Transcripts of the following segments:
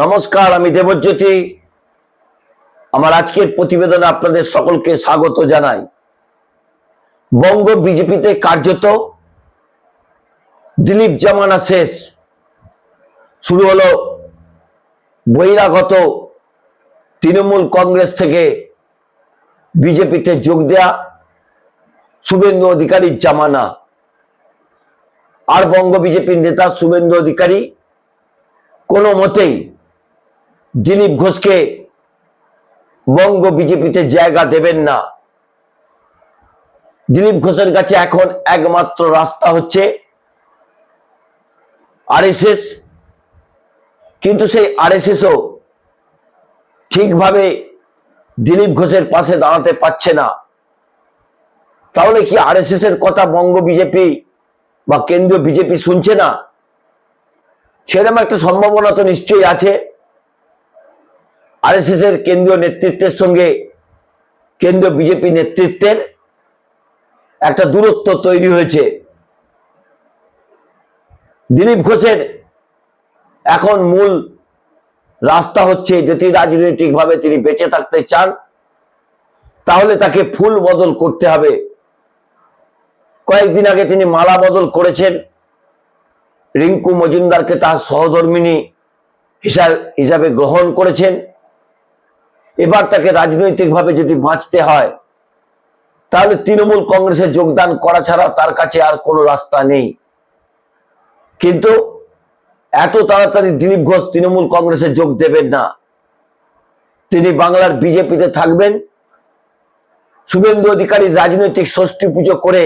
নমস্কার, আমি দেবজ্যোতি। আমার আজকের প্রতিবেদনে আপনাদের সকলকে স্বাগত জানাই। বঙ্গ বিজেপিতে কার্যত দিলীপ জামানা শেষ। শুরু হলো বহিরাগত তৃণমূল কংগ্রেস থেকে বিজেপিতে যোগ দেয়া শুভেন্দু অধিকারীর জামানা। আর বঙ্গ বিজেপির নেতা শুভেন্দু অধিকারী কোনো মতেই দিলীপ ঘোষকে বঙ্গ বিজেপিতে জায়গা দেবেন না। দিলীপ ঘোষের কাছে এখন একমাত্র রাস্তা হচ্ছে আরএসএস। কিন্তু সেই আরএসএসও ঠিকভাবে দিলীপ ঘোষের পাশে দাঁড়াতে পারছে না। তাহলে কি আরএসএস এর কথা বঙ্গ বিজেপি বা কেন্দ্রীয় বিজেপি শুনছে না? সেরকম একটা সম্ভাবনা তো নিশ্চয়ই আছে। আরএসএস এর কেন্দ্রীয় নেতৃত্বের সঙ্গে কেন্দ্রীয় বিজেপি নেতৃত্বের একটা দূরত্ব তৈরি হয়েছে। দিলীপ ঘোষের এখন মূল রাস্তা হচ্ছে যদি রাজনৈতিকভাবে তিনি বেঁচে থাকতে চান, তাহলে তাকে ফুল বদল করতে হবে। কয়েকদিন আগে তিনি মালা বদল করেছেন। রিঙ্কু মজুমদারকে তার সহধর্মিনী হিসাবে গ্রহণ করেছেন। এবার তাকে রাজনৈতিকভাবে যদি বাঁচতে হয়, তাহলে তৃণমূল কংগ্রেসে যোগদান করা ছাড়া তার কাছে আর কোনো রাস্তা নেই। কিন্তু এত তাড়াতাড়ি দিলীপ ঘোষ তৃণমূল কংগ্রেসে যোগ দেবেন না। তিনি বাংলার বিজেপিতে থাকবেন। শুভেন্দু অধিকারী রাজনৈতিক ষষ্ঠী পুজো করে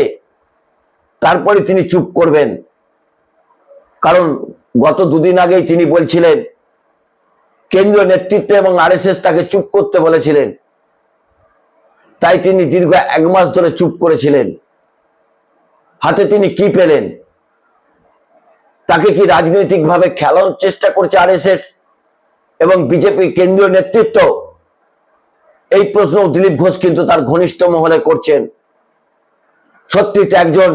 তারপরে তিনি চুপ করবেন। কারণ গত দুদিন আগেই তিনি বলছিলেন, কেন্দ্রীয় নেতৃত্ব এবং আরএসএস তাকে চুপ করতে বলেছিলেন। তাই তিনি দীর্ঘ এক মাস ধরে চুপ করেছিলেন। হাতে তিনি কি পেলেন? তাকে কি রাজনৈতিকভাবে খেলানোর চেষ্টা করছে আরএসএস এবং বিজেপি কেন্দ্রীয় নেতৃত্ব? এই প্রশ্ন দিলীপ ঘোষ কিন্তু তার ঘনিষ্ঠ মহলে করছেন। সত্যি একজন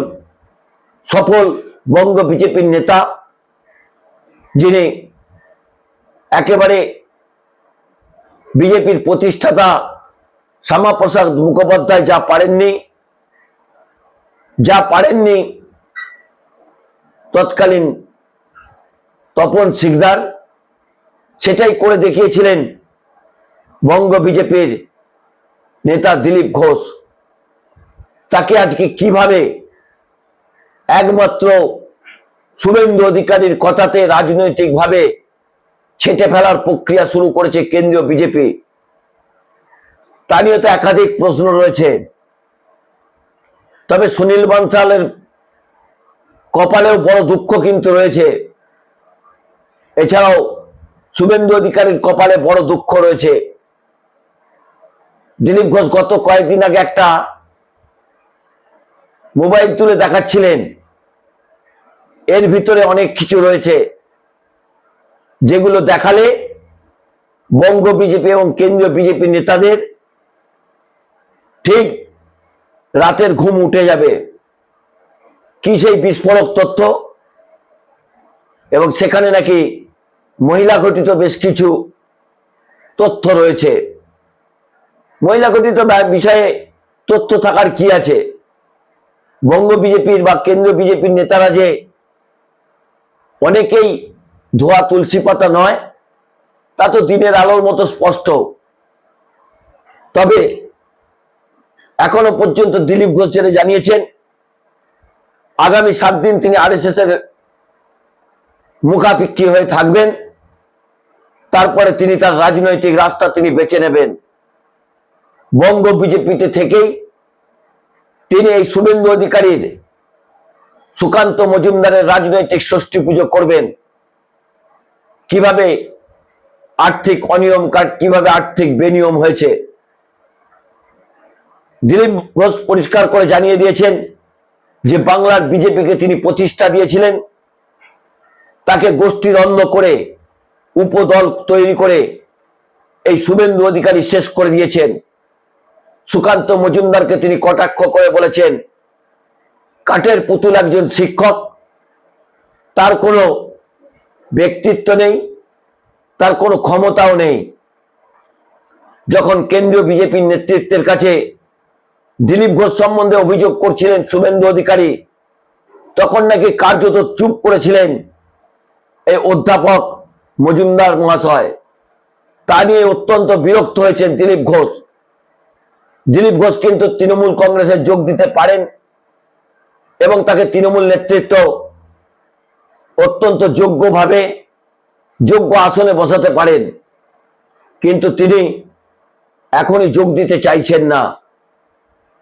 সফল বঙ্গ বিজেপির নেতা। যিনি একেবারে বিজেপির প্রতিষ্ঠাতা শ্যামাপ্রসাদ মুখোপাধ্যায় যা পারেননি যা পারেননি তৎকালীন তপন সিকদার, সেটাই করে দেখিয়েছিলেন বঙ্গ বিজেপির নেতা দিলীপ ঘোষ। তাকে আজকে কীভাবে একমাত্র শুভেন্দু অধিকারীর কথাতে রাজনৈতিকভাবে ছেটে ফেলার প্রক্রিয়া শুরু করেছে কেন্দ্রীয় বিজেপি। তা নিয়ে তো একাধিক প্রশ্ন রয়েছে। তবে সুনীল বানসালের কপালেও বড় দুঃখ কিন্তু রয়েছে। এছাড়াও শুভেন্দু অধিকারীর কপালে বড় দুঃখ রয়েছে। দিলীপ ঘোষ গত কয়েকদিন আগে একটা মোবাইল তুলে দেখাচ্ছিলেন। এর ভিতরে অনেক কিছু রয়েছে যেগুলো দেখালে বঙ্গ বিজেপি এবং কেন্দ্রীয় বিজেপি নেতাদের ঠিক রাতের ঘুম উঠে যাবে। কি সেই বিস্ফোরক তথ্য? এবং সেখানে নাকি মহিলা ঘটিত বেশ কিছু তথ্য রয়েছে। মহিলা ঘটিত বিষয়ে তথ্য থাকার কি আছে? বঙ্গ বিজেপির বা কেন্দ্রীয় বিজেপির নেতারা যে অনেকেই ধোয়া তুলসী পাতা নয়, তা তো দিনের আলোর মতো স্পষ্ট। তবে এখনও পর্যন্ত দিলীপ ঘোষ ছেড়ে জানিয়েছেন, আগামী সাত দিন তিনি আরএসএস এর মুখাপিক্ষি হয়ে থাকবেন। তারপরে তিনি তার রাজনৈতিক রাস্তা তিনি বেছে নেবেন। বঙ্গ বিজেপিতে থেকেই তিনি এই শুভেন্দু অধিকারীর সুকান্ত মজুমদারের রাজনৈতিক ষষ্ঠী পুজো করবেন। কীভাবে আর্থিক অনিয়ম কীভাবে আর্থিক বেনিয়ম হয়েছে, দিলীপ ঘোষ পরিষ্কার করে জানিয়ে দিয়েছেন যে বাংলার বিজেপিকে তিনি প্রতিষ্ঠা দিয়েছিলেন। তাকে গোষ্ঠীর অন্ধ করে, উপদল তৈরি করে এই শুভেন্দু অধিকারী শেষ করে দিয়েছেন। সুকান্ত মজুমদারকে তিনি কটাক্ষ করে বলেছেন কাঠের পুতুল একজন শিক্ষক। তার কোনো ব্যক্তিত্ব নেই, তার কোনো ক্ষমতাও নেই। যখন কেন্দ্রীয় বিজেপির নেতৃত্বের কাছে দিলীপ ঘোষ সম্বন্ধে অভিযোগ করছিলেন শুভেন্দু অধিকারী, তখন নাকি কার্যত চুপ করেছিলেন এই অধ্যাপক মজুমদার মহাশয়। তা নিয়ে অত্যন্ত বিরক্ত হয়েছেন দিলীপ ঘোষ। দিলীপ ঘোষ কিন্তু তৃণমূল কংগ্রেসে যোগ দিতে পারেন এবং তাকে তৃণমূল নেতৃত্ব অত্যন্ত যোগ্যভাবে, যোগ্য আসনে বসাতে পারেন। কিন্তু তিনি এখনই যোগ দিতে চাইছেন না।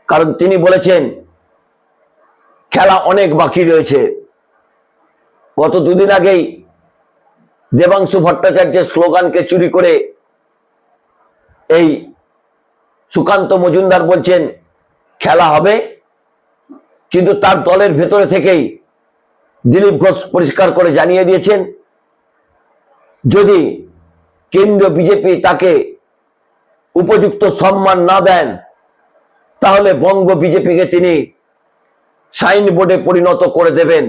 কারণ তিনি বলেছেন, খেলা অনেক বাকি রয়েছে। গত দুদিন আগেই দেবাংশু ভট্টাচার্যের স্লোগানকে চুরি করে এই সুকান্ত মজুমদার বলছেন, খেলা হবে কিন্তু তার দলের ভেতরে থেকেই দিলীপ ঘোষ পরিষ্কার করে জানিয়ে দিয়েছেন, যদি কেন্দ্রীয় বিজেপি তাকে উপযুক্ত সম্মান না দেন, তাহলে বঙ্গ বিজেপিকে তিনি সাইন বোর্ডে পরিণত করে দেবেন।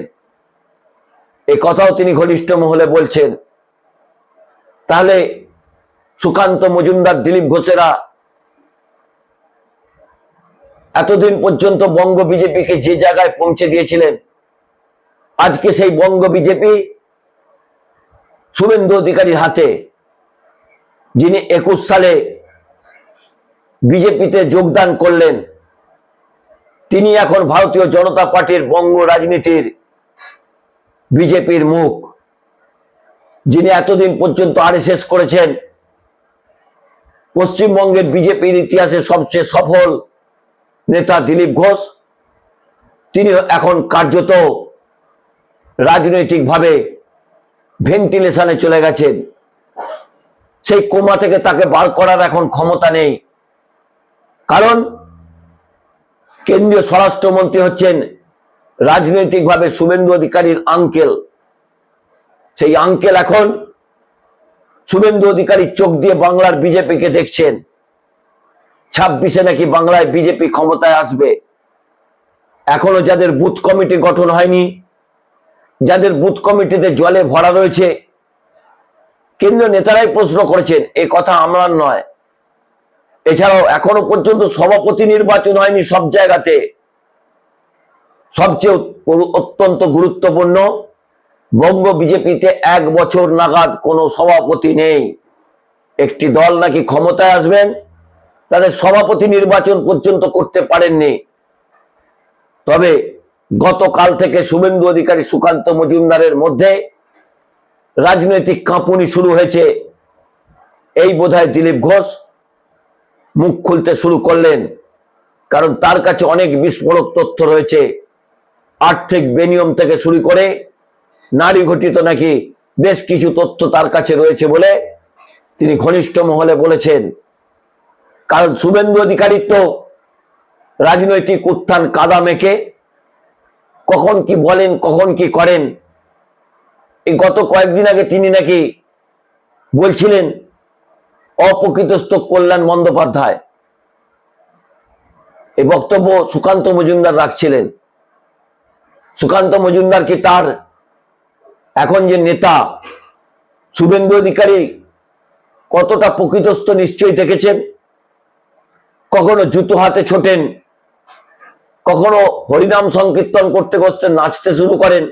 এই কথাও তিনি ঘনিষ্ঠ মহলে বলছেন। তাহলে সুকান্ত মজুমদার, দিলীপ ঘোষেরা এতদিন পর্যন্ত বঙ্গ বিজেপিকে যে জায়গায় পৌঁছে দিয়েছিলেন, আজকে সেই বঙ্গ বিজেপি শুভেন্দু অধিকারীর হাতে, যিনি একুশ সালে বিজেপিতে যোগদান করলেন, তিনি এখন ভারতীয় জনতা পার্টির বঙ্গ রাজনীতির বিজেপির মুখ, যিনি এতদিন পর্যন্ত আরএসএস করেছেন, পশ্চিমবঙ্গের বিজেপির ইতিহাসে সবচেয়ে সফল নেতা দিলীপ ঘোষ, তিনি এখন কার্যত রাজনৈতিকভাবে ভেন্টিলেশনে চলে গেছেন। সেই কোমা থেকে তাকে বার করার এখন ক্ষমতা নেই। কারণ কেন্দ্রীয় স্বরাষ্ট্রমন্ত্রী হচ্ছেন রাজনৈতিকভাবে শুভেন্দু অধিকারীর আঙ্কেল। সেই আঙ্কেল এখন শুভেন্দু অধিকারীর চোখ দিয়ে বাংলার বিজেপিকে দেখছেন। ছাব্বিশে নাকি বাংলায় বিজেপি ক্ষমতায় আসবে। এখনও যাদের বুথ কমিটি গঠন হয়নি, যাদের বুথ কমিটিতে জলে ভরা রয়েছে, কেন্দ্রীয় নেতারাই প্রশ্ন করেছেন, এ কথা আমার নয়। এছাড়াও এখনও পর্যন্ত সভাপতি নির্বাচন হয়নি সব জায়গাতে। সবচেয়ে অত্যন্ত গুরুত্বপূর্ণ, বঙ্গ বিজেপিতে এক বছর নাগাদ কোনো সভাপতি নেই। একটি দল নাকি ক্ষমতায় আসবেন তাদের সভাপতি নির্বাচন পর্যন্ত করতে পারেননি। তবে গতকাল থেকে শুভেন্দু অধিকারী সুকান্ত মজুমদারের মধ্যে রাজনৈতিক কাঁপুনি শুরু হয়েছে। এই বোধহয় দিলীপ ঘোষ মুখ খুলতে শুরু করলেন, কারণ তার কাছে অনেক বিস্ফোরক তথ্য রয়েছে। আর্থিক বেনিয়ম থেকে শুরু করে নারী ঘটিত নাকি বেশ কিছু তথ্য তার কাছে রয়েছে বলে তিনি ঘনিষ্ঠ মহলে বলেছেন। কারণ শুভেন্দু অধিকারী তো রাজনৈতিক উত্থান কাদা মেখে কখন কি বলেন, কখন কি করেন এই গত কয়েকদিন আগে তিনি নাকি বলছিলেন, অপ্রকৃতস্থ কল্যাণ বন্দ্যোপাধ্যায়। এই বক্তব্য সুকান্ত মজুমদার রাখছিলেন। সুকান্ত মজুমদার কি তার এখন যে নেতা, শুভেন্দু অধিকারী কতটা প্রকৃতস্থ নিশ্চয়ই দেখেছেন? কখনো জুতো হাতে ছোটেন, কখনো হরিনাম সংকীর্তন করতে করতে নাচতে শুরু করেন।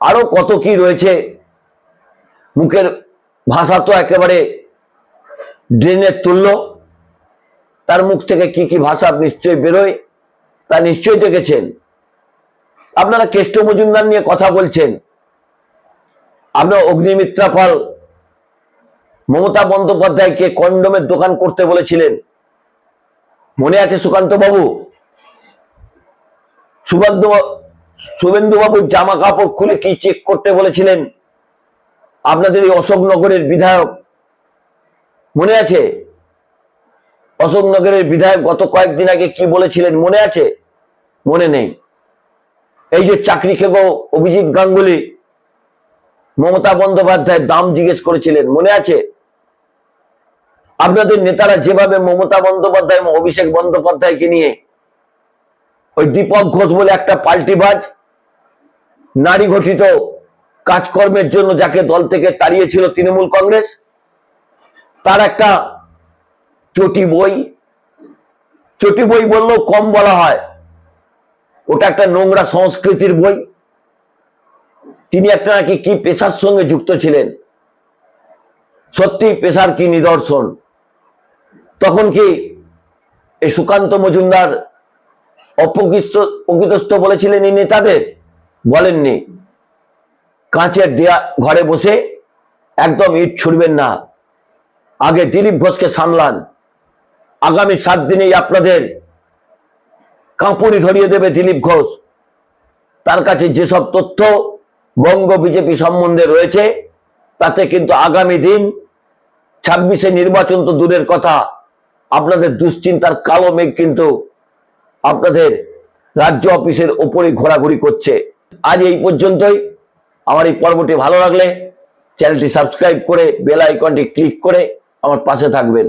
আরও কত কি রয়েছে, মুখের ভাষা তো একেবারে ড্রেনের তুল্য। তার মুখ থেকে কি কি ভাষা নিশ্চয়ই বেরোয়, তা নিশ্চয়ই দেখেছেন। আপনারা কেষ্ট মজুমদার নিয়ে কথা বলছেন। আপনার অগ্নিমিত্রা পাল মমতা বন্দ্যোপাধ্যায়কে কন্ডমের দোকান করতে বলেছিলেন। মনে আছে সুকান্ত বাবু? সুবান্ত শুভেন্দু বাবুর জামা কাপড় খুলে কি চেক করতে বলেছিলেন? আপনাদের এই অশোকনগরের বিধায়ক মনে আছে? অশোকনগরের বিধায়ক গত কয়েকদিন আগে কি বলেছিলেন মনে আছে? মনে নেই। এই যে চাকরি খেব অভিজিৎ গাঙ্গুলি, মমতা বন্দ্যোপাধ্যায়ের দাম জিজ্ঞেস করেছিলেন, মনে আছে? আপনাদের নেতারা যেভাবে মমতা বন্দ্যোপাধ্যায় এবং অভিষেক বন্দ্যোপাধ্যায়কে নিয়ে ওই দীপক ঘোষ বলে একটা পাল্টিবাজ, নারী ঘটিত কাজকর্মের জন্য যাকে দল থেকে তাড়িয়েছিল তৃণমূল কংগ্রেস, তার একটা চটি বই চটি বই বললেও কম বলা হয়। ওটা একটা নোংরা সংস্কৃতির বই। তিনি একটা নাকি কি পেশার সঙ্গে যুক্ত ছিলেন? সত্যি পেশার কি নিদর্শন? তখন কি এই সুকান্ত মজুমদার অপকৃষ্ট প্রকৃতস্থ বলেছিলেন এই নেতাদের? বলেননি। কাঁচের দেয়া ঘরে বসে একদম ইট ছুড়বেন না। আগে দিলীপ ঘোষকে সামলান। আগামী সাত দিনেই আপনাদের কাঁপুনি ধরিয়ে দেবে দিলীপ ঘোষ। তার কাছে যেসব তথ্য বঙ্গ বিজেপি সম্বন্ধে রয়েছে, তাতে কিন্তু আগামী দিন ছাব্বিশে নির্বাচন তো দূরের কথা। আপনাদের দুশ্চিন্তার কালো মেঘ কিন্তু আপনাদের রাজ্য অফিসের ওপরে ঘোরাঘুরি করছে। আজ এই পর্যন্তই। আমার এই পর্বটি ভালো লাগলে চ্যানেলটি সাবস্ক্রাইব করে বেল আইকনটি ক্লিক করে আমার পাশে থাকবেন।